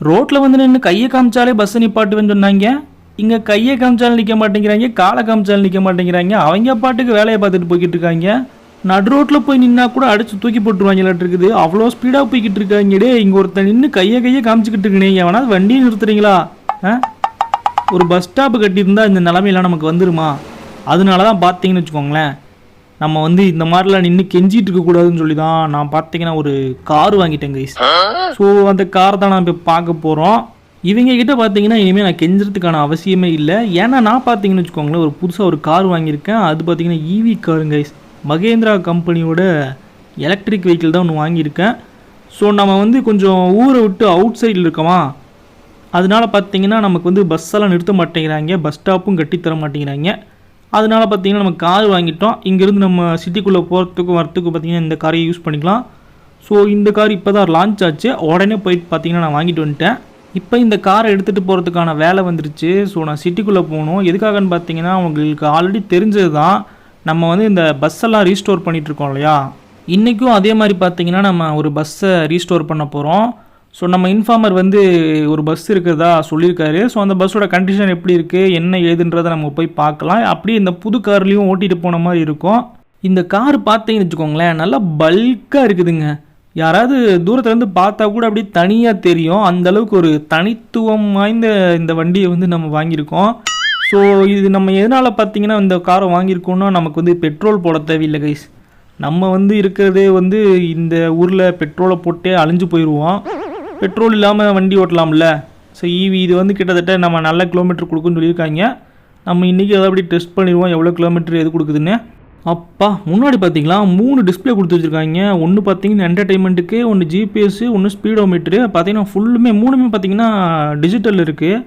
ரோட்டில் வந்து நின்று கையை காமிச்சாலே பஸ்ஸை நிப்பாட்டுவேன்னு சொன்னாங்க. இங்கே கையை காமிச்சாலும் நிற்க மாட்டேங்கிறாங்க காலை காமிச்சாலும் நிற்க மாட்டேங்கிறாங்க. அவங்க பாட்டுக்கு வேலையை பார்த்துட்டு போய்கிட்டு இருக்காங்க. நடு ரோட்டில் போய் நின்னா கூட அடிச்சு தூக்கி போட்டுருவாங்களாட்டு இருக்குது. அவ்வளோ ஸ்பீடாக போய்கிட்டு இருக்காங்கடே இங்கே ஒருத்தன் நின்று கையை கையை காமிச்சிக்கிட்டு இருக்கனே. ஏன்னா வண்டியை நிறுத்துறீங்களா? ஆ? ஒரு பஸ் ஸ்டாப்பு கட்டியிருந்தா இந்த நிலமையெல்லாம் நமக்கு வந்துருமா? அதனால தான் பார்த்தீங்கன்னு வச்சுக்கோங்களேன். நம்ம வந்து இந்த மாதிரிலாம் நின்று கெஞ்சிட்டு இருக்கக்கூடாதுன்னு சொல்லி தான் நான் பார்த்தீங்கன்னா ஒரு கார் வாங்கிட்டேன் கைஸ் ஸோ அந்த கார் தான் நான் இப்போ பார்க்க போகிறோம் இவங்க கிட்ட பார்த்தீங்கன்னா இனிமேல் நான் கெஞ்சுறதுக்கான அவசியமே இல்லை. ஏன்னா நான் பார்த்தீங்கன்னு வச்சுக்கோங்களேன் ஒரு புதுசாக ஒரு கார் வாங்கியிருக்கேன். அது பார்த்தீங்கன்னா ஈவி காருங்க கைஸ் மகேந்திரா கம்பெனியோட எலக்ட்ரிக் வெஹிக்கிள் தான் ஒன்று வாங்கியிருக்கேன். ஸோ நம்ம வந்து கொஞ்சம் ஊரை விட்டு அவுட் சைடில் இருக்கோமா? அதனால பார்த்தீங்கன்னா நமக்கு வந்து பஸ் எல்லாம் நிறுத்த மாட்டேங்கிறாங்க. பஸ் ஸ்டாப்பும் கட்டி தர மாட்டேங்கிறாங்க. அதனால பார்த்தீங்கன்னா நம்ம கார் வாங்கிட்டோம். இங்கேருந்து நம்ம சிட்டிக்குள்ளே போகிறதுக்கும் வரத்துக்கும் பார்த்தீங்கன்னா இந்த காரையை யூஸ் பண்ணிக்கலாம். ஸோ இந்த கார் இப்போ தான் லான்ச் ஆச்சு. உடனே போயிட்டு பார்த்திங்கன்னா நான் வாங்கிட்டு வந்துட்டேன். இப்போ இந்த காரை எடுத்துகிட்டு போகிறதுக்கான வேலை வந்துருச்சு. ஸோ நான் சிட்டிக்குள்ளே போகணும். எதுக்காகன்னு பார்த்தீங்கன்னா உங்களுக்கு ஆல்ரெடி தெரிஞ்சது தான் நம்ம வந்து இந்த பஸ்ஸெல்லாம் ரீஸ்டோர் பண்ணிகிட்ருக்கோம் இல்லையா? இன்றைக்கும் அதே மாதிரி பார்த்திங்கன்னா நம்ம ஒரு பஸ்ஸை ரீஸ்டோர் பண்ண போகிறோம் ஸோ நம்ம இன்ஃபார்மர் வந்து ஒரு பஸ் இருக்கிறதா சொல்லியிருக்காரு. ஸோ அந்த பஸ்ஸோட கண்டிஷன் எப்படி இருக்குது என்ன ஏதுன்றதை நம்ம போய் பார்க்கலாம். அப்படியே இந்த புது கார்லேயும் ஓட்டிகிட்டு போன மாதிரி இருக்கும். இந்த கார் பார்த்தீங்கன்னு வச்சுக்கோங்களேன் நல்லா பல்காக இருக்குதுங்க. யாராவது தூரத்துலேருந்து பார்த்தா கூட அப்படியே தனியாக தெரியும். அந்த அளவுக்கு ஒரு தனித்துவம் வாய்ந்த இந்த வண்டியை வந்து நம்ம வாங்கியிருக்கோம். ஸோ இது நம்ம எதனால் பார்த்தீங்கன்னா இந்த காரை வாங்கியிருக்கோம்னா நமக்கு வந்து பெட்ரோல் போட தேவையில்லை கைஸ் நம்ம வந்து இருக்கிறதே வந்து இந்த ஊரில் பெட்ரோலை போட்டே அழிஞ்சு போயிடுவோம் பெட்ரோல் இல்லாமல் வண்டி ஓட்டலாம்ல? ஸோ ஈவி இது வந்து கிட்டத்தட்ட நம்ம நல்ல கிலோமீட்டர் கொடுக்குன்னு சொல்லியிருக்காங்க. நம்ம இன்றைக்கி அதை அப்படி டெஸ்ட் பண்ணிடுவோம்? எவ்வளோ கிலோமீட்டர் எது கொடுக்குதுன்னு? அப்பா முன்னாடி பார்த்தீங்களா? மூணு டிஸ்ப்ளே கொடுத்து வச்சுருக்காங்க. ஒன்று பார்த்தீங்கன்னா என்டர்டைன்மெண்ட்டுக்கு ஒன்று ஜிபிஎஸ்ஸு ஒன்று ஸ்பீடோமீட்ரு பார்த்தீங்கன்னா ஃபுல்லுமே மூணுமே பார்த்தீங்கன்னா டிஜிட்டல் இருக்குது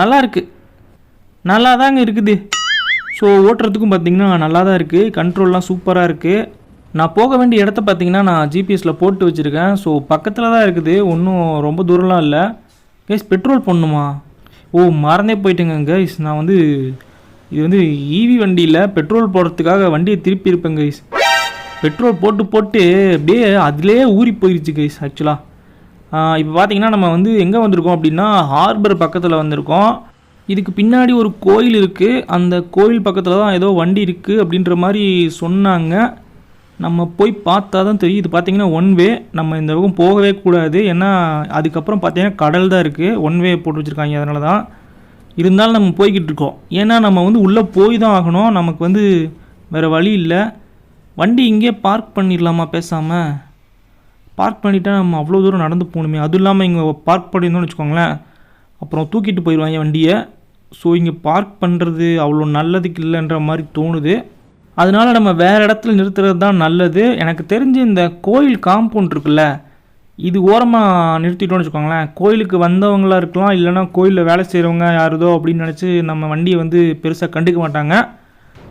நல்லா இருக்குது நல்லா தாங்க இருக்குது. ஸோ ஓட்டுறதுக்கும் பார்த்தீங்கன்னா நல்லா தான் இருக்குது கண்ட்ரோல்லாம் சூப்பராக இருக்குது நான் போக வேண்டிய இடத்த பார்த்தீங்கன்னா நான் ஜிபிஎஸ்சில் போட்டு வச்சுருக்கேன். ஸோ பக்கத்தில் தான் இருக்குது. ஒன்றும் ரொம்ப தூரம்லாம் இல்லை. கைஸ் பெட்ரோல் போடணுமா? ஓ மறந்தே போயிட்டேங்க கைஸ் நான் வந்து இது வந்து ஈவி வண்டியில் பெட்ரோல் போடுறதுக்காக வண்டியை திருப்பி இருப்பேன் கைஸ் பெட்ரோல் போட்டு போட்டு அப்படியே அதிலே ஊறி போயிருச்சு கைஸ் ஆக்சுவலாக இப்போ பார்த்தீங்கன்னா நம்ம வந்து எங்கே வந்திருக்கோம் அப்படின்னா ஹார்பர் பக்கத்தில் வந்திருக்கோம். இதுக்கு பின்னாடி ஒரு கோயில் இருக்குது அந்த கோயில் பக்கத்தில் தான் ஏதோ வண்டி இருக்குது அப்படின்ற மாதிரி சொன்னாங்க. நம்ம போய் பார்த்தா தான் தெரியும். இது பார்த்தீங்கன்னா ஒன் வே நம்ம இந்த பக்கம் போகவே கூடாது. ஏன்னா அதுக்கப்புறம் பார்த்தீங்கன்னா கடல் தான் இருக்குது ஒன் வே போட்டு வச்சுருக்காங்க. அதனால தான் இருந்தாலும் நம்ம போய்கிட்டு இருக்கோம். ஏன்னா நம்ம வந்து உள்ளே போய் தான் ஆகணும். நமக்கு வந்து வேறு வழி இல்லை. வண்டி இங்கேயே பார்க் பண்ணிடலாமா பேசாமல் பார்க் பண்ணிவிட்டால் நம்ம அவ்வளோ தூரம் நடந்து போகணுமே. அதுவும் இல்லாமல் இங்கே பார்க் பண்ணியிருந்தோம்னு வச்சுக்கோங்களேன். அப்புறம் தூக்கிட்டு போயிடுவாங்க வண்டியை. ஸோ இங்கே பார்க் பண்ணுறது அவ்வளோ நல்லதுக்கு இல்லைன்ற மாதிரி தோணுது. அதனால நம்ம வேறு இடத்துல நிறுத்துறது தான் நல்லது. எனக்கு தெரிஞ்சு இந்த கோயில் காம்பவுண்ட் இருக்குல்ல இது ஓரமாக நிறுத்திட்டோம்னு வச்சுக்கோங்களேன். கோயிலுக்கு வந்தவங்களா இருக்கலாம் இல்லைன்னா கோயிலில் வேலை செய்கிறவங்க யாருதோ அப்படின்னு நினச்சி நம்ம வண்டியை வந்து பெருசாக கண்டுக்க மாட்டாங்க.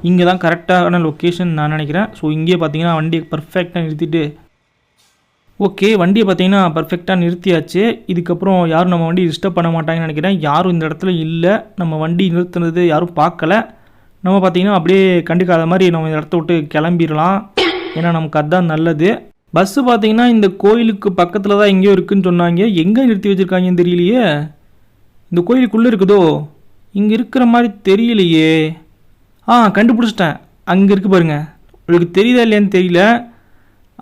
இங்கே தான் கரெக்டான லொக்கேஷன் நான் நினைக்கிறேன். ஸோ இங்கேயே பார்த்தீங்கன்னா வண்டியை பர்ஃபெக்டாக நிறுத்திட்டு ஓகே வண்டியை பார்த்தீங்கன்னா பர்ஃபெக்டாக நிறுத்தியாச்சு. இதுக்கப்புறம் யாரும் நம்ம வண்டி டிஸ்டர்ப் பண்ண மாட்டாங்கன்னு நினைக்கிறேன். யாரும் இந்த இடத்துல இல்லை. நம்ம வண்டி நிறுத்துனது யாரும் பார்க்கல. நம்ம பார்த்தீங்கன்னா அப்படியே கண்டுக்காத மாதிரி நம்ம இந்த இடத்த விட்டு கிளம்பிடலாம். ஏன்னா நமக்கு அதுதான் நல்லது. பஸ்ஸு பார்த்தீங்கன்னா இந்த கோயிலுக்கு பக்கத்தில் தான் எங்கேயோ இருக்குன்னு சொன்னாங்க. எங்கே நிறுத்தி வச்சுருக்காங்கன்னு தெரியலையே. இந்த கோயிலுக்குள்ளே இருக்குதோ? இங்கே இருக்கிற மாதிரி தெரியலையே. ஆ கண்டுபிடிச்சிட்டேன். அங்கே இருக்கு பாருங்கள் உங்களுக்கு தெரியுதா இல்லையான்னு தெரியல.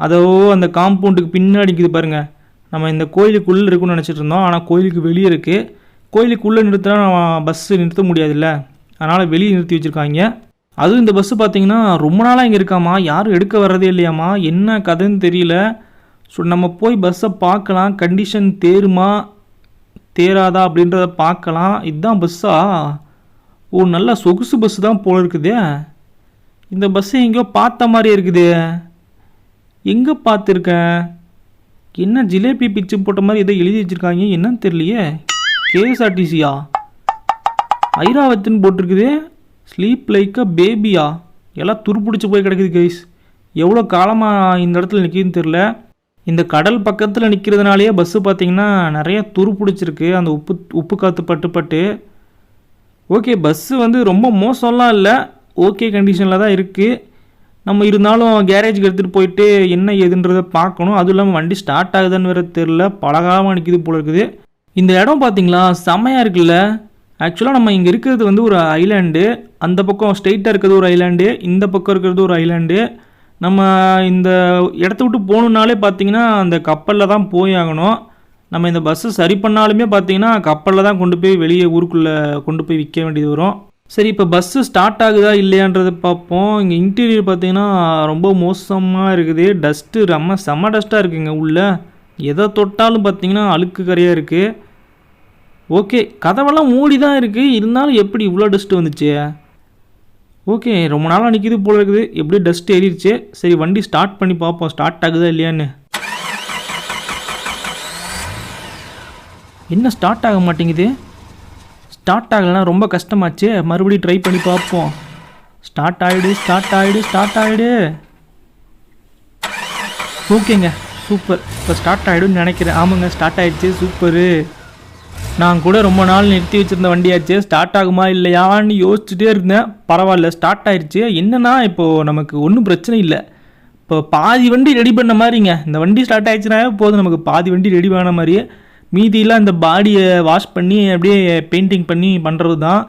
அதோ அந்த காம்பவுண்டுக்கு பின்னாடி இருக்குது பாருங்கள் நம்ம இந்த கோயிலுக்குள்ளே இருக்குன்னு நினச்சிட்டு இருந்தோம். ஆனால் கோயிலுக்கு வெளியே இருக்குது கோயிலுக்குள்ளே நிறுத்தினா நம்ம பஸ்ஸு நிறுத்த முடியாதுல்ல. அதனால் வெளியே நிறுத்தி வச்சுருக்காங்க. அதுவும் இந்த பஸ்ஸு பார்த்தீங்கன்னா ரொம்ப நாளாக இங்கே இருக்காமா யாரும் எடுக்க வர்றதே இல்லையாம்மா. என்ன கதைன்னு தெரியல. ஸோ நம்ம போய் பஸ்ஸை பார்க்கலாம். கண்டிஷன் தேருமா தேராதா அப்படின்றத பார்க்கலாம். இதுதான் பஸ்ஸா ஓ நல்ல சொகுசு பஸ் தான் போல இருக்குதே. இந்த பஸ்ஸை எங்கேயோ பார்த்த மாதிரி இருக்குது. எங்கே பார்த்துருக்கேன் என்ன ஜிலேபி பிச்சு போட்ட மாதிரி ஏதோ எழுதி வச்சுருக்காங்க. என்னன்னு தெரியலையே. கேஎஸ்ஆர்டிசியா ஐராவத்துன்னு போட்டிருக்குது. ஸ்லீப் லைக் அ பேபியா எல்லாம் துருப்பிடிச்சு போய் கிடக்குது கைஸ் எவ்வளோ காலமாக இந்த இடத்துல நிற்கிதுன்னு தெரில இந்த கடல் பக்கத்தில் நிற்கிறதுனாலேயே பஸ்ஸு பார்த்தீங்கன்னா நிறைய துரு பிடிச்சிருக்கு அந்த உப்பு உப்பு காற்று பட்டு பட்டு. ஓகே பஸ்ஸு வந்து ரொம்ப மோசம்லாம் இல்லை. ஓகே கண்டிஷனில் தான் இருக்குது நம்ம இருந்தாலும் கேரேஜுக்கு எடுத்துகிட்டு போயிட்டு என்ன ஏதுன்றதை பார்க்கணும். அதுவும் இல்லாமல் வண்டி ஸ்டார்ட் ஆகுதுன்னு வேறு தெரில பலகாலமாக நிற்கிது போல இருக்குது. இந்த இடம் பார்த்தீங்களா செம்மையாக இருக்குல்ல. ஆக்சுவலாக நம்ம இங்கே இருக்கிறது வந்து ஒரு ஐலாண்டு அந்த பக்கம் ஸ்ட்ரெயிட்டாக இருக்கிறது ஒரு ஐலாண்டு இந்த பக்கம் இருக்கிறது ஒரு ஐலாண்டு நம்ம இந்த இடத்த விட்டு போகணுன்னாலே பார்த்தீங்கன்னா அந்த கப்பலில் தான் போய் ஆகணும். நம்ம இந்த பஸ்ஸு சரி பண்ணாலுமே பார்த்தீங்கன்னா கப்பலில் தான் கொண்டு போய் வெளியே ஊருக்குள்ளே கொண்டு போய் விற்க வேண்டியது வரும். சரி இப்போ பஸ்ஸு ஸ்டார்ட் ஆகுதா இல்லையான்றதை பார்ப்போம். இங்கே இன்டீரியர் பார்த்தீங்கன்னா ரொம்ப மோசமாக இருக்குது. டஸ்ட்டு ரொம்ப செம்ம டஸ்ட்டாக இருக்குங்க உள்ளே. எதை தொட்டாலும் பார்த்தீங்கன்னா அழுக்கு கரையாக இருக்குது ஓகே கதவெல்லாம் மூடி தான் இருக்குது இருந்தாலும் எப்படி இவ்வளோ டஸ்ட் வந்துச்சு? ஓகே ரொம்ப நாளாக நிற்கிது போல இருக்குது. எப்படியும் டஸ்ட் ஏறிடுச்சு? சரி வண்டி ஸ்டார்ட் பண்ணி பார்ப்போம். ஸ்டார்ட் ஆகுதா இல்லையான்னு. என்ன ஸ்டார்ட் ஆக மாட்டேங்குது? ஸ்டார்ட் ஆகலைன்னா ரொம்ப கஷ்டமாச்சு. மறுபடியும் ட்ரை பண்ணி பார்ப்போம். ஸ்டார்ட் ஆகிடு ஸ்டார்ட் ஆகிடு ஸ்டார்ட் ஆகிடு ஓகேங்க சூப்பர் இப்போ ஸ்டார்ட் ஆகிடும்னு நினைக்கிறேன். ஆமாங்க ஸ்டார்ட் ஆகிடுச்சு சூப்பரு நான் கூட ரொம்ப நாள் நிறுத்தி வச்சிருந்த வண்டியாச்சு ஸ்டார்ட் ஆகுமா இல்லையான்னு யோசிச்சுட்டே இருந்தேன். பரவாயில்ல ஸ்டார்ட் ஆயிடுச்சு என்னன்னா இப்போது நமக்கு ஒன்றும் பிரச்சனை இல்லை. இப்போ பாதி வண்டி ரெடி பண்ண மாதிரிங்க. இந்த வண்டி ஸ்டார்ட் ஆயிடுச்சுனா போதும் நமக்கு பாதி வண்டி ரெடி பண்ண மாதிரியே. மீதியெல்லாம் இந்த பாடியை வாஷ் பண்ணி அப்படியே பெயிண்டிங் பண்ணி பண்ணுறது தான்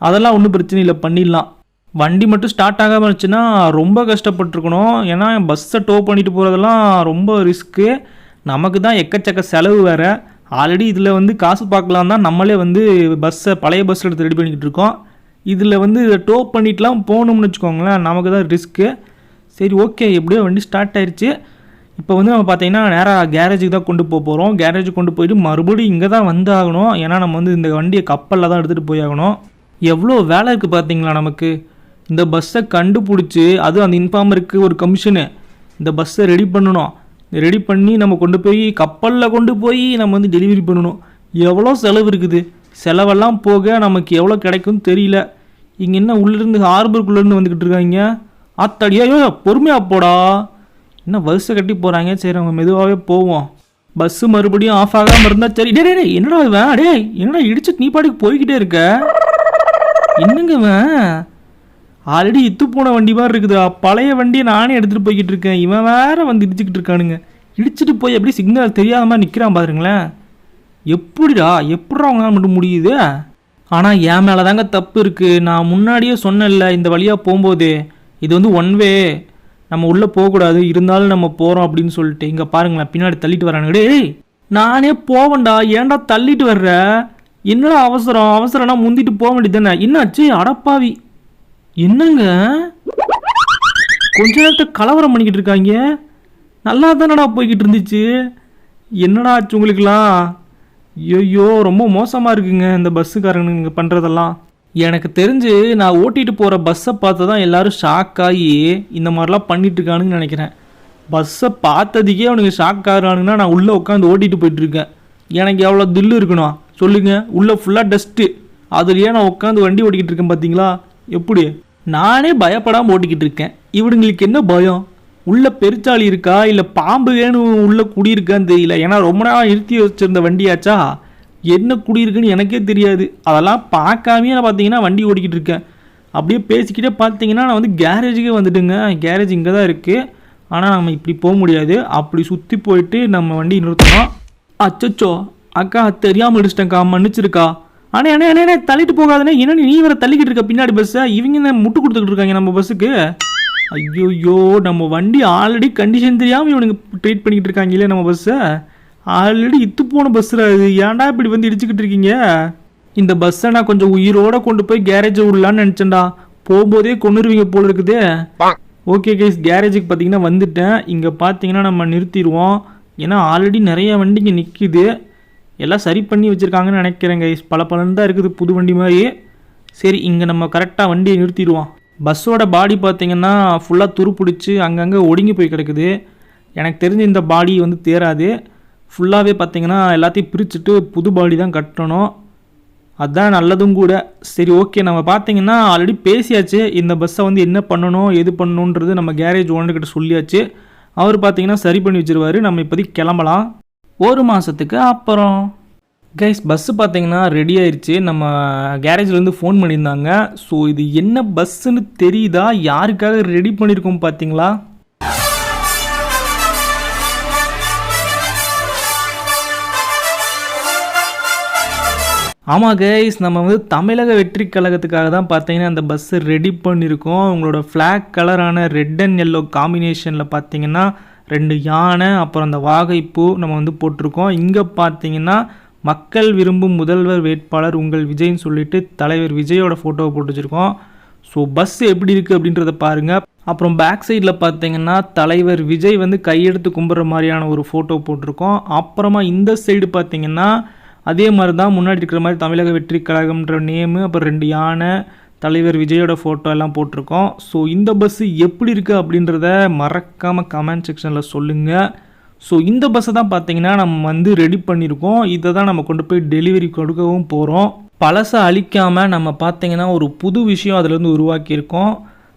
அதெல்லாம் ஒன்றும் பிரச்சனை இல்லை பண்ணிடலாம். வண்டி மட்டும் ஸ்டார்ட் ஆகாமல் இருந்துச்சுன்னா ரொம்ப கஷ்டப்பட்டிருக்கணும். ஏன்னா பஸ்ஸை டோ பண்ணிட்டு போகிறதெல்லாம் ரொம்ப ரிஸ்க்கு நமக்கு தான் எக்கச்சக்க செலவு வேறு. ஆல்ரெடி இதில் வந்து காசு பார்க்கலாம் தான் நம்மளே வந்து பஸ்ஸை பழைய பஸ் எடுத்து ரெடி பண்ணிக்கிட்டு இருக்கோம். இதில் வந்து இதை டோ பண்ணிட்டுலாம் போகணும்னு வச்சுக்கோங்களேன் நமக்கு தான் ரிஸ்க்கு சரி ஓகே எப்படியோ வண்டி ஸ்டார்ட் ஆயிடுச்சு இப்போ வந்து நம்ம பார்த்தீங்கன்னா நேராக கேரேஜுக்கு தான் கொண்டு போக போகிறோம் கேரேஜுக்கு கொண்டு போயிட்டு மறுபடியும் இங்கே தான் வந்து ஆகணும். ஏன்னா நம்ம வந்து இந்த வண்டியை கப்பலில் தான் எடுத்துகிட்டு போய் ஆகணும். எவ்வளோ வேலை இருக்குது பார்த்தீங்களா நமக்கு? இந்த பஸ்ஸை கண்டுபிடிச்சி அதுவும் அந்த இன்ஃபார்மருக்கு ஒரு கமிஷனு இந்த பஸ்ஸை ரெடி பண்ணணும். ரெடி பண்ணி நம்ம கொண்டு போய் கப்பலில் கொண்டு போய் நம்ம வந்து டெலிவரி பண்ணணும். எவ்வளோ செலவு இருக்குது? செலவெல்லாம் போக நமக்கு எவ்வளோ கிடைக்கும்னு தெரியல. இங்கே என்ன உள்ளிருந்து ஹார்பருக்குள்ளேருந்து வந்துக்கிட்டு இருக்காங்க? ஆத்தாடியோ பொறுமையாக போடா. என்ன பஸ்ஸை கட்டி போகிறாங்க சரி அவங்க மெதுவாகவே போவோம். பஸ்ஸு மறுபடியும் ஆஃப் ஆகாமல் இருந்தால் சரி. டே டே என்னடா இவன்? டேய் என்னடா இடிச்சு நீ பாட்டுக்கு போய்கிட்டே இருக்க? என்னங்க இவன்? ஆல்ரெடி இத்து போன வண்டி மாதிரி இருக்குது. பழைய வண்டியை நானே எடுத்துகிட்டு போய்கிட்டு இருக்கேன். இவன் வேற வந்து இடிச்சுக்கிட்டு இருக்கானுங்க. இடிச்சிட்டு போய் எப்படி சிக்னல் தெரியாத மாதிரி நிற்கிறான் பாருங்களேன். எப்படிடா எப்படா அவங்களால மட்டும் முடியுது? ஆனால் என் மேலே தாங்க தப்பு இருக்குது நான் முன்னாடியே சொன்னேன்ல இந்த வழியாக போகும்போது. இது வந்து ஒன் வே நம்ம உள்ளே போகக்கூடாது. இருந்தாலும் நம்ம போகிறோம் அப்படின்னு சொல்லிட்டு. இங்கே பாருங்களேன் பின்னாடி தள்ளிட்டு வரானுங்க. டேய் நானே போவேன்டா. ஏன்டா தள்ளிட்டு வர்ற? என்னடா அவசரம்? அவசரம்னா முந்திட்டு போக வேண்டியது தானே. என்னாச்சு? அடப்பாவி. என்னங்க? கொஞ்ச நேரத்தை கலவரம் பண்ணிக்கிட்டு இருக்காங்க. நல்லா தானடா போய்கிட்டு இருந்துச்சு. என்னடா ஆச்சு உங்களுக்குலாம் ஐயோ ரொம்ப மோசமாக இருக்குங்க இந்த பஸ்ஸுக்காரனுங்க பண்ணுறதெல்லாம் எனக்கு தெரிஞ்சு நான் ஓட்டிகிட்டு போகிற பஸ்ஸை பார்த்து தான் எல்லாரும் ஷாக் ஆகி இந்த மாதிரிலாம் பண்ணிகிட்ருக்கானுன்னு நினைக்கிறேன். பஸ்ஸை பார்த்ததுக்கே அவனுக்கு ஷாக் ஆகிறானுங்கன்னா நான் உள்ளே உட்காந்து ஓட்டிகிட்டு போயிட்டுருக்கேன் எனக்கு எவ்வளோ தில்லு இருக்கணும்? சொல்லுங்கள் உள்ளே ஃபுல்லாக டஸ்ட்டு அதுலேயே நான் உட்காந்து வண்டி ஓட்டிக்கிட்டு இருக்கேன் பார்த்தீங்களா எப்படி? நானே பயப்படாமல் ஓட்டிக்கிட்டு இருக்கேன். இவனுங்களுக்கு என்ன பயம்? உள்ள பெருச்சாளி இருக்கா? இல்லை பாம்பு வேணும் உள்ளே குடியிருக்கான்னு தெரியல. ஏன்னா ரொம்ப நாளாக நிறுத்தி வச்சிருந்த வண்டியாச்சா? என்ன குடியிருக்குன்னு எனக்கே தெரியாது. அதெல்லாம் பார்க்காமே நான் பார்த்தீங்கன்னா வண்டி ஓட்டிக்கிட்டு இருக்கேன். அப்படியே பேசிக்கிட்டே பார்த்தீங்கன்னா நான் வந்து கேரேஜுக்கே வந்துட்டுங்க. கேரேஜ் இங்கே தான் இருக்குது ஆனால் நம்ம இப்படி போக முடியாது. அப்படி சுற்றி போயிட்டு நம்ம வண்டி நிறுத்தணும். அச்சச்சோ அக்கா தெரியாமல் இடிச்சிட்டேன்க்கா. மன்னிச்சிருக்கா. அண்ணே அண்ணே அண்ணே தள்ளிட்டு போகாதண்ணே. என்ன நீ வேற தள்ளிக்கிட்டு இருக்க பின்னாடி பஸ்ஸை இவங்க என்ன முட்டு கொடுத்துக்கிட்டு இருக்காங்க நம்ம பஸ்ஸுக்கு ஐயோயோ நம்ம வண்டி ஆல்ரெடி கண்டிஷன் தெரியாமல் இவனுங்க ட்ரீட் பண்ணிக்கிட்டு இருக்காங்களே நம்ம பஸ்ஸை ஆல்ரெடி இத்து போன பஸ்ஸில் இது. ஏன்டா இப்படி வந்து இடிச்சுக்கிட்டு இருக்கீங்க? இந்த பஸ்ஸை நான் கொஞ்சம் உயிரோட கொண்டு போய் கேரேஜை விடலான்னு நினச்சேன்டா. போகும்போதே கொண்டுருவீங்க போல இருக்குது. ஓகே கேஸ் கேரேஜுக்கு பார்த்தீங்கன்னா வந்துட்டேன். இங்கே பார்த்தீங்கன்னா நம்ம நிறுத்திடுவோம். ஏன்னா ஆல்ரெடி நிறைய வண்டிங்க நிற்கிது எல்லாம் சரி பண்ணி வச்சுருக்காங்கன்னு நினைக்கிறேன் கைஸ் பல பலன் தான் இருக்குது புது வண்டி மாதிரி சரி இங்கே நம்ம கரெக்டாக வண்டியை நிறுத்திடுவோம். பஸ்ஸோட பாடி பார்த்தீங்கன்னா ஃபுல்லாக துரு பிடிச்சி அங்கங்கே ஒடுங்கி போய் கிடக்குது. எனக்கு தெரிஞ்சு இந்த பாடி வந்து தேராது ஃபுல்லாகவே பார்த்தீங்கன்னா எல்லாத்தையும் பிரிச்சுட்டு புது பாடி தான் கட்டணும். அதுதான் நல்லதும் கூட. சரி ஓகே நம்ம பார்த்தீங்கன்னா ஆல்ரெடி பேசியாச்சு. இந்த பஸ்ஸை வந்து என்ன பண்ணணும் எது பண்ணணுன்றது நம்ம கேரேஜ் ஓனர்கிட்ட சொல்லியாச்சு. அவர் பார்த்தீங்கன்னா சரி பண்ணி வச்சுருவார். நம்ம இப்போதைக்கு கிளம்பலாம். ஒரு மாதத்துக்கு அப்புறம். கைஸ் பஸ்ஸு பார்த்தீங்கன்னா ரெடி ஆயிடுச்சு நம்ம கேரேஜ்லேருந்து ஃபோன் பண்ணியிருந்தாங்க. ஸோ இது என்ன பஸ்ஸுன்னு தெரியுதா? யாருக்காக ரெடி பண்ணியிருக்கோம் பார்த்தீங்களா ஆமாம் கைஸ் நம்ம வந்து தமிழக வெற்றி கழகத்துக்காக தான் பார்த்தீங்கன்னா அந்த பஸ்ஸை ரெடி பண்ணியிருக்கோம் உங்களோட ஃப்ளாக் கலரான ரெட் அண்ட் எல்லோ காம்பினேஷனில் பார்த்தீங்கன்னா ரெண்டு யானை அப்புறம் அந்த வாகைப்பூ நம்ம வந்து போட்டிருக்கோம். இங்கே பார்த்தீங்கன்னா மக்கள் விரும்பும் முதல்வர் வேட்பாளர் உங்கள் விஜய்னு சொல்லிட்டு தலைவர் விஜயோட ஃபோட்டோவை போட்டு வச்சுருக்கோம். ஸோ பஸ் எப்படி இருக்குது அப்படின்றத பாருங்கள் அப்புறம் பேக் சைடில் பார்த்தீங்கன்னா தலைவர் விஜய் வந்து கையெடுத்து கும்பிட்ற மாதிரியான ஒரு ஃபோட்டோ போட்டிருக்கோம். அப்புறமா இந்த சைடு பார்த்தீங்கன்னா அதே மாதிரி தான் முன்னாடி இருக்கிற மாதிரி தமிழக வெற்றி கழகம்ன்ற நேமு அப்புறம் ரெண்டு யானை தலைவர் விஜயோட ஃபோட்டோ எல்லாம் போட்டிருக்கோம். ஸோ இந்த பஸ்ஸு எப்படி இருக்குது அப்படின்றத மறக்காமல் கமெண்ட் செக்ஷனில் சொல்லுங்கள் ஸோ இந்த பஸ்ஸை தான் பார்த்தீங்கன்னா நம்ம வந்து ரெடி பண்ணியிருக்கோம். இதை தான் நம்ம கொண்டு போய் டெலிவரி கொடுக்கவும் போகிறோம் பழசை அழிக்காமல் நம்ம பார்த்தீங்கன்னா ஒரு புது விஷயம் அதுலேருந்து உருவாக்கியிருக்கோம்.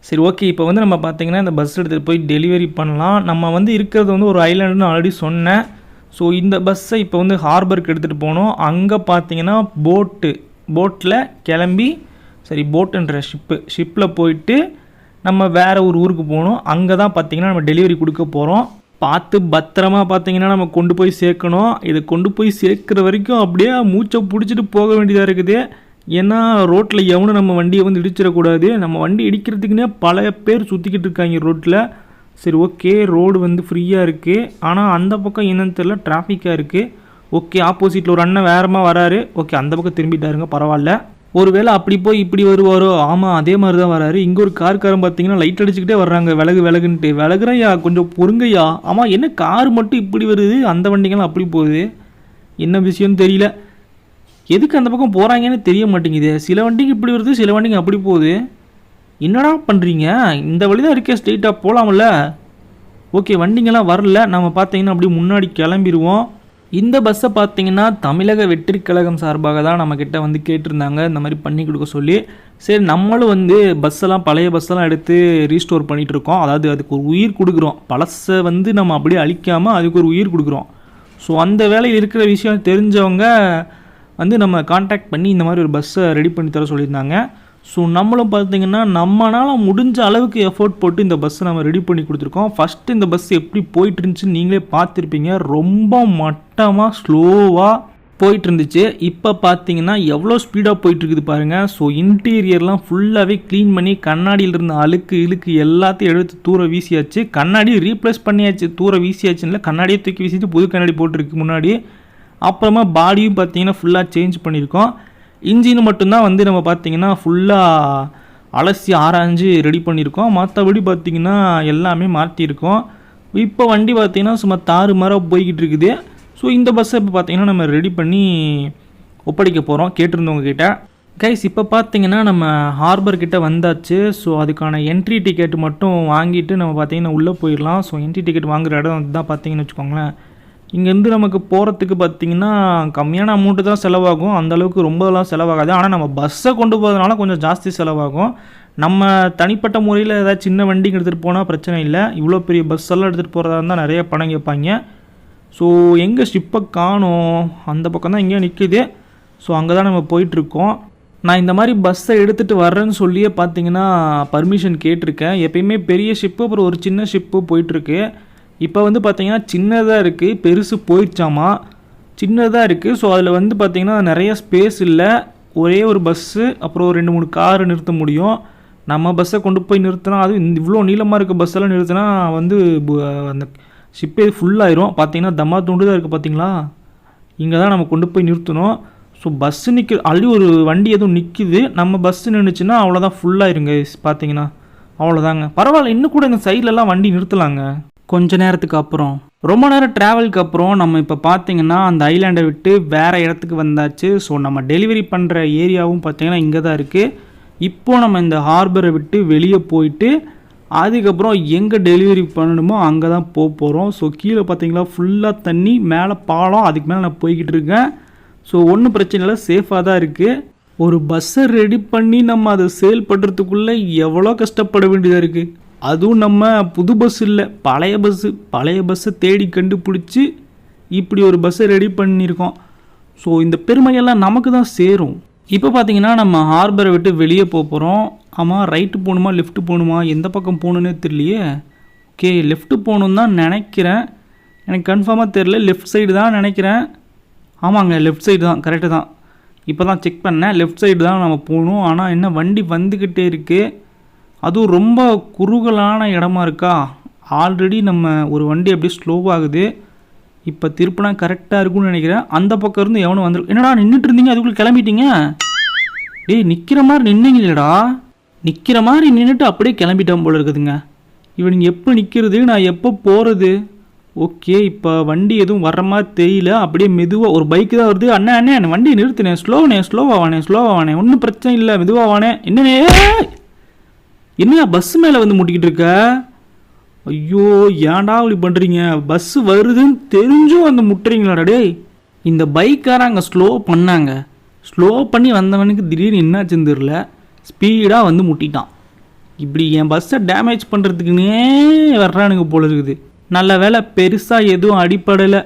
சரி ஓகே இப்போ வந்து நம்ம பார்த்தீங்கன்னா இந்த பஸ் எடுத்துகிட்டு போய் டெலிவரி பண்ணலாம். நம்ம வந்து இருக்கிறது வந்து ஒரு ஐலாண்டுன்னு ஆல்ரெடி சொன்னேன். ஸோ இந்த பஸ்ஸை இப்போ வந்து ஹார்பருக்கு எடுத்துகிட்டு போனோம். அங்கே பார்த்தீங்கன்னா போட்டு போட்டில் கிளம்பி சரி போட்டுன்ற ஷிப்பு ஷிப்பில் போயிட்டு நம்ம வேறு ஒரு ஊருக்கு போகணும். அங்கே தான் பார்த்திங்கன்னா நம்ம டெலிவரி கொடுக்க போகிறோம் பார்த்து பத்திரமா பார்த்தீங்கன்னா நம்ம கொண்டு போய் சேர்க்கணும். இதை கொண்டு போய் சேர்க்குற வரைக்கும் அப்படியே மூச்சை பிடிச்சிட்டு போக வேண்டியதாக இருக்குது. ஏன்னா ரோட்டில் எவனும் நம்ம வண்டியை வந்து இடிச்சிடக்கூடாது. நம்ம வண்டி இடிக்கிறதுக்குன்னே பல பேர் சுற்றிக்கிட்டு இருக்காங்க ரோட்டில் சரி ஓகே ரோடு வந்து ஃப்ரீயாக இருக்குது ஆனால் அந்த பக்கம் என்னன்னு தெரில டிராஃபிக்காக இருக்குது ஓகே ஆப்போசிட்டில் ஒரு அண்ணன் வேறமாக வராரு. ஓகே அந்த பக்கம் திரும்பிட்டாருங்க பரவாயில்ல. ஒருவேளை அப்படி போய் இப்படி வருவாரோ? ஆமாம் அதே மாதிரி தான் வராரு. இங்கே ஒரு கார்காரன் பார்த்தீங்கன்னா லைட் அடிச்சுக்கிட்டே வர்றாங்க. விலகு விலகுன்ட்டு. விலகுறையா? கொஞ்சம் பொறுங்கையா? ஆமாம் என்ன கார் மட்டும் இப்படி வருது? அந்த வண்டிங்கெல்லாம் அப்படி போகுது. என்ன விஷயம்னு தெரியல. எதுக்கு அந்த பக்கம் போகிறாங்கன்னு தெரிய மாட்டேங்குது. சில வண்டிங்க இப்படி வருது சில வண்டிங்க அப்படி போகுது. என்னடா பண்ணுறீங்க இந்த வழி தான் இருக்கே ஸ்ட்ரெயிட்டாக போகலாம்ல ஓகே வண்டிங்கெல்லாம் வரல. நம்ம பார்த்தீங்கன்னா அப்படியே முன்னாடி கிளம்பிடுவோம் இந்த பஸ்ஸை பார்த்தீங்கன்னா தமிழக வெற்றி கழகம் சார்பாக தான் நம்மக்கிட்ட வந்து கேட்டிருந்தாங்க. இந்த மாதிரி பண்ணி கொடுக்க சொல்லி. சரி நம்மளும் வந்து பஸ்ஸெல்லாம் பழைய பஸ்ஸெல்லாம் எடுத்து ரீஸ்டோர் பண்ணிகிட்டு இருக்கோம். அதாவது அதுக்கு ஒரு உயிர் கொடுக்குறோம். பழசை வந்து நம்ம அப்படியே அழிக்காமல் அதுக்கு ஒரு உயிர் கொடுக்குறோம். ஸோ அந்த வேலையில் இருக்கிற விஷயம் தெரிஞ்சவங்க வந்து நம்ம காண்டாக்ட் பண்ணி இந்த மாதிரி ஒரு பஸ்ஸை ரெடி பண்ணி தர சொல்லியிருந்தாங்க. ஸோ நம்மளும் பார்த்தீங்கன்னா நம்மளால் முடிஞ்ச அளவுக்கு எஃபோர்ட் போட்டு இந்த பஸ்ஸை நம்ம ரெடி பண்ணி கொடுத்துருக்கோம். ஃபஸ்ட்டு இந்த பஸ் எப்படி போயிட்டு இருந்துச்சுன்னு நீங்களே பார்த்துருப்பீங்க. ரொம்ப மட்டமாக ஸ்லோவாக போயிட்டு இருந்துச்சு இப்போ பார்த்தீங்கன்னா எவ்வளோ ஸ்பீடாக போயிட்டுருக்குது பாருங்கள் ஸோ இன்டீரியர்லாம் ஃபுல்லாகவே க்ளீன் பண்ணி கண்ணாடியில் இருந்த அழுக்கு இழுக்கு எல்லாத்தையும் எடுத்து தூர வீசியாச்சு. கண்ணாடி ரீப்ளேஸ் பண்ணியாச்சு. தூர வீசியாச்சுன்னு கண்ணாடியை தூக்கி வீசிட்டு புது கண்ணாடி போட்டிருக்கு முன்னாடி. அப்புறமா பாடியும் பார்த்தீங்கன்னா ஃபுல்லாக சேஞ்ச் பண்ணியிருக்கோம். இன்ஜின் மட்டும்தான் வந்து நம்ம பார்த்தீங்கன்னா ஃபுல்லாக அலசி ஆராய்ஞ்சு ரெடி பண்ணியிருக்கோம். மற்றபடி பார்த்தீங்கன்னா எல்லாமே மாற்றிருக்கோம் இப்போ வண்டி பார்த்திங்கன்னா சும்மா தாறு மாறாக போய்கிட்டு இருக்குது. ஸோ இந்த பஸ்ஸை இப்போ பார்த்தீங்கன்னா நம்ம ரெடி பண்ணி ஒப்படைக்க போகிறோம் கேட்டிருந்தவங்க கிட்ட. கைஸ் இப்போ பார்த்தீங்கன்னா நம்ம ஹார்பர் கிட்டே வந்தாச்சு. ஸோ அதுக்கான என்ட்ரி டிக்கெட் மட்டும் வாங்கிட்டு நம்ம பார்த்தீங்கன்னா உள்ளே போயிடலாம். ஸோ என்ட்ரி டிக்கெட் வாங்குற இடம் தான் பார்த்தீங்கன்னு வச்சுக்கோங்களேன். இங்கேருந்து நமக்கு போகிறதுக்கு பார்த்தீங்கன்னா கம்மியான அமௌண்ட்டு தான் செலவாகும். அந்தளவுக்கு ரொம்பலாம் செலவாகாது. ஆனால் நம்ம பஸ்ஸை கொண்டு போகிறதுனால கொஞ்சம் ஜாஸ்தி செலவாகும். நம்ம தனிப்பட்ட முறையில் ஏதாவது சின்ன வண்டிங்க எடுத்துகிட்டு போனால் பிரச்சனை இல்லை. இவ்வளோ பெரிய பஸ் எல்லாம் எடுத்துகிட்டு போகிறதா இருந்தால் நிறைய பணம் கேட்பாங்க. ஸோ எங்கே ஷிப்பை காணும். அந்த பக்கம் தான் எங்கேயோ நிற்குது ஸோ அங்கே தான் நம்ம போயிட்டுருக்கோம். நான் இந்த மாதிரி பஸ்ஸை எடுத்துகிட்டு வர்றேன்னு சொல்லியே பார்த்தீங்கன்னா பர்மிஷன் கேட்டிருக்கேன். எப்பயுமே பெரிய ஷிப்பு அப்புறம் ஒரு சின்ன ஷிப்பு போயிட்டுருக்கு. இப்போ வந்து பார்த்தீங்கன்னா சின்னதாக இருக்குது பெருசு போயிடுச்சாமா? சின்னதாக இருக்குது ஸோ அதில் வந்து பார்த்திங்கன்னா நிறைய ஸ்பேஸ் இல்லை. ஒரே ஒரு பஸ்ஸு அப்புறம் ஒரு ரெண்டு மூணு கார் நிறுத்த முடியும். நம்ம பஸ்ஸை கொண்டு போய் நிறுத்தினா அது இவ்வளோ நீளமாக இருக்க பஸ்ஸெல்லாம் நிறுத்தினா வந்து அந்த ஷிப்பே ஃபுல்லாயிரும் பார்த்தீங்கன்னா தம்மா தூண்டு தான் இருக்குது பார்த்தீங்களா இங்கே தான் நம்ம கொண்டு போய் நிறுத்தணும். ஸோ பஸ்ஸு நிற்க அள்ளி ஒரு வண்டி எதுவும் நிற்கிது நம்ம பஸ்ஸு நின்றுச்சுன்னா அவ்வளோதான் ஃபுல்லாயிருங்க பார்த்தீங்கன்னா அவ்வளோதாங்க பரவாயில்ல இன்னும் கூட இந்த சைட்லலாம் வண்டி நிறுத்தலாங்க. கொஞ்ச நேரத்துக்கு அப்புறம். ரொம்ப நேரம் ட்ராவலுக்கு அப்புறம் நம்ம இப்போ பார்த்தீங்கன்னா அந்த ஐலாண்டை விட்டு வேறு இடத்துக்கு வந்தாச்சு. ஸோ நம்ம டெலிவரி பண்ணுற ஏரியாவும் பார்த்தீங்கன்னா இங்கே தான் இருக்குது இப்போ நம்ம இந்த ஹார்பரை விட்டு வெளியே போயிட்டு அதுக்கப்புறம் எங்கே டெலிவரி பண்ணணுமோ அங்கே தான் போக போகிறோம் ஸோ கீழே பார்த்தீங்களா ஃபுல்லாக தண்ணி மேலே பாலம் அதுக்கு மேலே நான் போய்கிட்டு இருக்கேன். ஸோ ஒன்றும் பிரச்சனை இல்லை சேஃபாக தான் இருக்குது ஒரு பஸ்ஸை ரெடி பண்ணி நம்ம அதை சேல் பண்ணுறதுக்குள்ளே எவ்வளோ கஷ்டப்பட வேண்டியதாக இருக்குது அதுவும் நம்ம புது பஸ் இல்லை. பழைய பஸ்ஸு பழைய பஸ்ஸை தேடி கண்டுபிடிச்சி இப்படி ஒரு பஸ்ஸை ரெடி பண்ணியிருக்கோம். ஸோ இந்த பெருமையெல்லாம் நமக்கு தான் சேரும். இப்போ பார்த்தீங்கன்னா நம்ம ஹார்பரை விட்டு வெளியே போக போகிறோம் ஆமாம் ரைட்டு போகணுமா லெஃப்ட்டு போகணுமா எந்த பக்கம் போகணுன்னே தெரியலையே. ஓகே லெஃப்ட்டு போகணுன்னு தான் நினைக்கிறேன். எனக்கு கன்ஃபார்மாக தெரில லெஃப்ட் சைடு தான் நினைக்கிறேன். ஆமாங்க லெஃப்ட் சைடு தான் கரெக்டு தான். இப்போ தான் செக் பண்ணேன். லெஃப்ட் சைடு தான் நம்ம போகணும். ஆனால் என்ன வண்டி வந்துக்கிட்டே இருக்குது அதுவும் ரொம்ப குறுகலான இடமா இருக்கா? ஆல்ரெடி நம்ம ஒரு வண்டி அப்படியே ஸ்லோவாகுது இப்போ திருப்பினா கரெக்டாக இருக்கும்னு நினைக்கிறேன். அந்த பக்கம் இருந்து எவனும் வந்துரு என்னடா நின்றுட்டு இருந்தீங்க? அதுக்குள்ளே கிளம்பிட்டீங்க? டேய் நிற்கிற மாதிரி நின்னீங்களேடா நிற்கிற மாதிரி நின்றுட்டு அப்படியே கிளம்பிட்டோம் போல இருக்குதுங்க. இவனுங்க எப்போ நிற்கிறது நான் எப்போ போகிறது ஓகே இப்போ வண்டி எதுவும் வர்ற மாதிரி தெரியல. அப்படியே மெதுவாக ஒரு பைக்கு தான் வருது. அண்ணே அண்ணே வண்டியை நிறுத்தினேன். ஸ்லோவானே ஸ்லோவானே ஸ்லோவானே ஒன்றும் பிரச்சனை இல்லை. மெதுவாவானே என்னண்ணே? என்னையா பஸ் மேலே வந்து முட்டிக்கிட்டு இருக்க? ஐயோ ஏன்டா இப்படி பண்ணுறீங்க பஸ்ஸு வருதுன்னு தெரிஞ்சும் வந்து முட்டுறீங்களா டே இந்த பைக்காரன் அங்கே ஸ்லோ பண்ணாங்க. ஸ்லோ பண்ணி வந்தவனுக்கு திடீர்னு என்னாச்சுன்னு தெரில ஸ்பீடாக வந்து முட்டிட்டான். இப்படி என் பஸ்ஸை டேமேஜ் பண்ணுறதுக்குன்னே வர்றானுங்க போல இருக்குது. நல்ல வேலை பெருசாக எதுவும் அடிப்படலை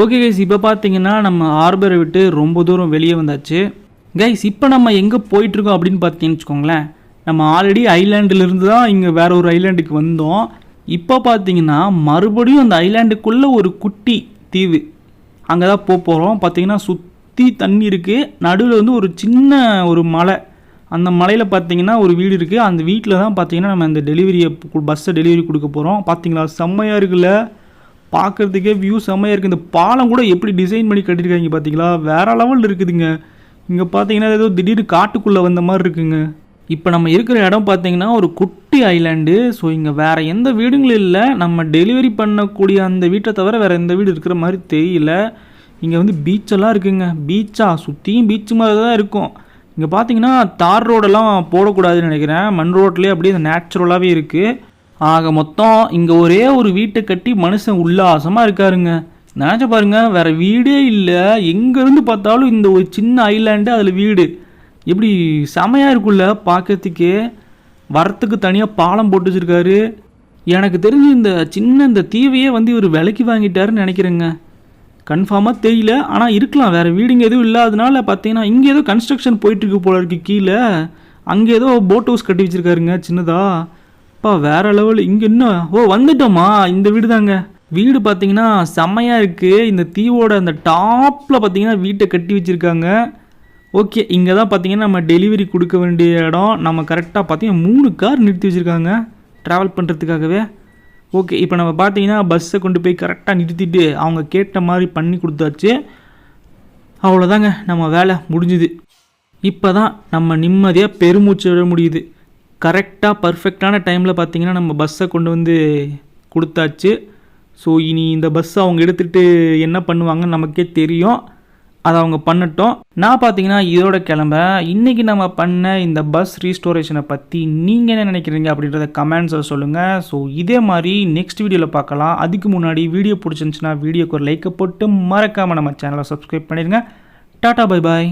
ஓகே கைஸ் இப்போ பார்த்தீங்கன்னா நம்ம ஹார்பரை விட்டு ரொம்ப தூரம் வெளியே வந்தாச்சு. கைஸ் இப்போ நம்ம எங்கே போயிட்டுருக்கோம் அப்படின்னு பார்த்தீங்கன்னு வச்சுக்கோங்களேன். நம்ம ஆல்ரெடி ஐலாண்டிலிருந்து தான் இங்கே வேற ஒரு ஐலாண்டுக்கு வந்தோம். இப்போ பார்த்தீங்கன்னா மறுபடியும் அந்த ஐலாண்டுக்குள்ளே ஒரு குட்டி தீவு. அங்கே தான் போக போகிறோம் பார்த்தீங்கன்னா சுற்றி தண்ணி இருக்குது நடுவில் வந்து ஒரு சின்ன ஒரு மலை. அந்த மலையில் பார்த்தீங்கன்னா ஒரு வீடு இருக்குது அந்த வீட்டில் தான் பார்த்தீங்கன்னா நம்ம இந்த டெலிவரியை பஸ்ஸை டெலிவரி கொடுக்க போகிறோம் பார்த்தீங்களா செம்மையாக இருக்குல்ல? பார்க்குறதுக்கே வியூ செம்மையாக இருக்குது இந்த பாலம் கூட எப்படி டிசைன் பண்ணி கட்டியிருக்காங்க பார்த்தீங்களா வேறு லெவலில் இருக்குதுங்க. இங்கே பார்த்தீங்கன்னா ஏதோ திடீர்னு காட்டுக்குள்ளே வந்த மாதிரி இருக்குங்க. இப்போ நம்ம இருக்கிற இடம் பார்த்தீங்கன்னா ஒரு குட்டி ஐலாண்டு ஸோ இங்கே வேறு எந்த வீடுங்களும் இல்லை. நம்ம டெலிவரி பண்ணக்கூடிய அந்த வீட்டை தவிர வேறு எந்த வீடு இருக்கிற மாதிரி தெரியல. இங்கே வந்து பீச்செல்லாம் இருக்குங்க. பீச்சா சுற்றியும் பீச்சு மாதிரி தான் இருக்கும். இங்கே பார்த்தீங்கன்னா தார் ரோடெல்லாம் போடக்கூடாதுன்னு நினைக்கிறேன். மண் ரோட்லேயே அப்படியே நேச்சுரலாகவே இருக்குது ஆக மொத்தம் இங்கே ஒரே ஒரு வீட்டை கட்டி மனுஷன் உல்லாசமாக இருக்காருங்க. நினச்ச பாருங்க வேறு வீடே இல்லை. எங்கேருந்து பார்த்தாலும் இந்த ஒரு சின்ன ஐலாண்டு அதில் வீடு. இப்படி செமையாக இருக்குல்ல பார்க்கறதுக்கே வரத்துக்கு தனியாக பாலம் போட்டு வச்சுருக்காரு. எனக்கு தெரிஞ்சு இந்த சின்ன இந்த தீவையே வந்து இவர் விலைக்கு வாங்கிட்டாருன்னு நினைக்கிறேங்க. கன்ஃபார்மாக தெரியல. ஆனால் இருக்கலாம். வேறு வீடுங்க எதுவும் இல்லாதனால பார்த்தீங்கன்னா இங்கே ஏதோ கன்ஸ்ட்ரக்ஷன் போயிட்டுருக்கு போல இருக்கு. கீழே அங்கே ஏதோ போட் ஹவுஸ் கட்டி வச்சிருக்காருங்க சின்னதாக அப்பா வேறு லெவல் இங்கே இன்னும் ஓ வந்துட்டோமா? இந்த வீடு தாங்க வீடு பார்த்தீங்கன்னா செம்மையாக இருக்குது இந்த தீவோட அந்த டாப்பில் பார்த்தீங்கன்னா வீட்டை கட்டி வச்சுருக்காங்க. ஓகே இங்கே தான் பார்த்தீங்கன்னா நம்ம டெலிவரி கொடுக்க வேண்டிய இடம். நம்ம கரெக்டாக பார்த்தீங்கன்னா மூணு கார் நிறுத்தி வச்சுருக்காங்க. ட்ராவல் பண்ணுறதுக்காகவே ஓகே இப்போ நம்ம பார்த்தீங்கன்னா பஸ்ஸை கொண்டு போய் கரெக்டாக நிறுத்திட்டு அவங்க கேட்ட மாதிரி பண்ணி கொடுத்தாச்சு. அவ்வளோதாங்க நம்ம வேலை முடிஞ்சுது. இப்போ தான் நம்ம நிம்மதியாக பெருமூச்சு விட முடியுது. கரெக்டாக பர்ஃபெக்டான டைமில் பார்த்தீங்கன்னா நம்ம பஸ்ஸை கொண்டு வந்து கொடுத்தாச்சு. ஸோ இனி இந்த பஸ்ஸை அவங்க எடுத்துகிட்டு என்ன பண்ணுவாங்கன்னு நமக்கே தெரியும். அதை அவங்க பண்ணட்டும். நான் பார்த்தீங்கன்னா இதோட கிளம்ப இன்றைக்கி நம்ம பண்ண இந்த பஸ் ரீஸ்டோரேஷனை பற்றி நீங்கள் என்ன நினைக்கிறீங்க அப்படின்றத கமெண்ட்ஸில் சொல்லுங்கள் ஸோ இதே மாதிரி நெக்ஸ்ட் வீடியோவில் பார்க்கலாம். அதுக்கு முன்னாடி வீடியோ பிடிச்சிருந்துச்சுன்னா வீடியோக்கு ஒரு லைக்கை போட்டு மறக்காமல் நம்ம சேனலை சப்ஸ்கிரைப் பண்ணிடுங்க. Tata bye bye